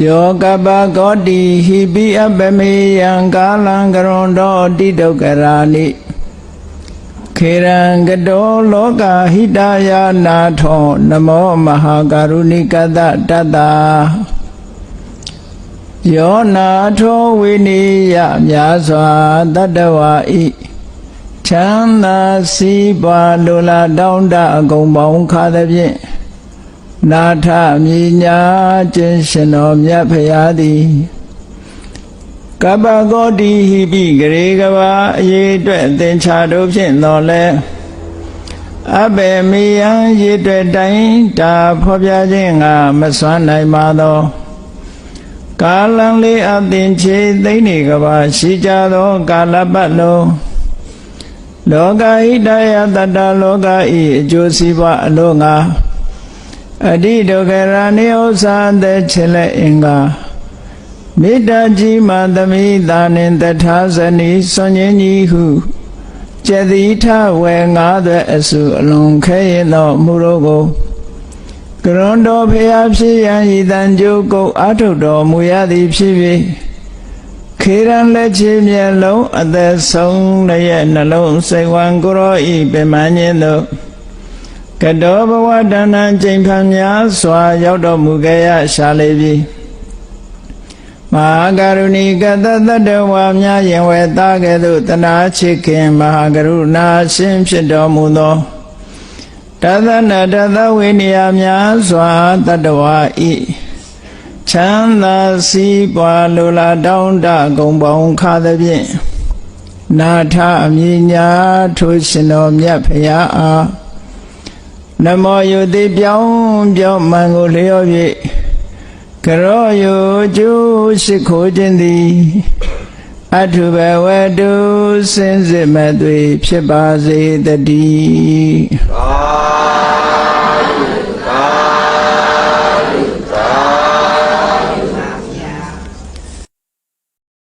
ယောကပကောတိဟိပိအပမေယံကာလံကရွန်တော်တိဒုက္ခရာနိခေရံကတောလောကဟိတယာနာထော နမောမဟာကရုဏိကတတတ္တာယောနာထောဝိနိယမြာစွာတတ္တဝါဤချမ်းသာစီးပွားလိုလားတောင်းတအကုန်ပေါင်းခါသဖြင့် နာထမြညာခြင်းရှင်တော်မြတ်ဖရာသည်ကပ္ပဂောတိဟိပိဂရေကဘာအရေးအတွက်သင်္ချာတို့ဖြင့်တော်လဲအဘေမေယံရေအတွက်တိုင်းတာဖော်ပြခြင်းကမစွမ်းနိုင်ပါသောကာလံလေးအသင်ချေသိမ့်နေကဘာရှိကြသောကာလပတ်လုံးလောကဟိတယတတ္တလောကဤအကျိုးစီးပွားအလို့ငါ အတိဒုက္ခရာနိဥ္စာသက်ချေလက်အင်္ဂါမေတ္တာကြီးမှသမိသာနှင့်တထာဇနီစွန်ញင်းကြီးဟုကျက်တိထဝေငါးသွဲအစုအလုံးခဲရင်သောမူရောကိုကရွန်တော်ဖျားဖြစ်ရန်ဤတန်ကြိုးကုတ်အာထုတ်တော်မူရသည်ဖြစ်၍ခေရန်လက်ချေမျက်လုံးအသက်ဆုံးလည်းရဲ့နှလုံးစိတ်ဝံကိုရောဤပင်မညင်းတို့ ကတောဘဝတဏ္ဏကျိန်ဖန်များစွာ ရောက်တော်မူခဲ့ရရှာလေပြီမဟာကရုဏီကတတတ္တဝါများယင်ဝဲသားကဲ့သို့တနာချစ်ခင်မဟာကရုဏာရှင်ဖြစ်တော်မူသောတသနာတသဝိနည်းများစွာတတ္တဝါဤချမ်းသာစီးပွားလိုလားတောင်းတဂုံပေါင်းခါသဖြင့်နာထအမြညာထိုရှင်တော်မြတ်ဖရာအား နမောယုတိပြောင်းပြောင်းမှန်ကိုလျော့၍ကရောယုကျိုးရှိခိုးခြင်းသည်အထုဘဝတုစင်စစ်မဲ့သွေဖြစ်ပါစေတည်းသာ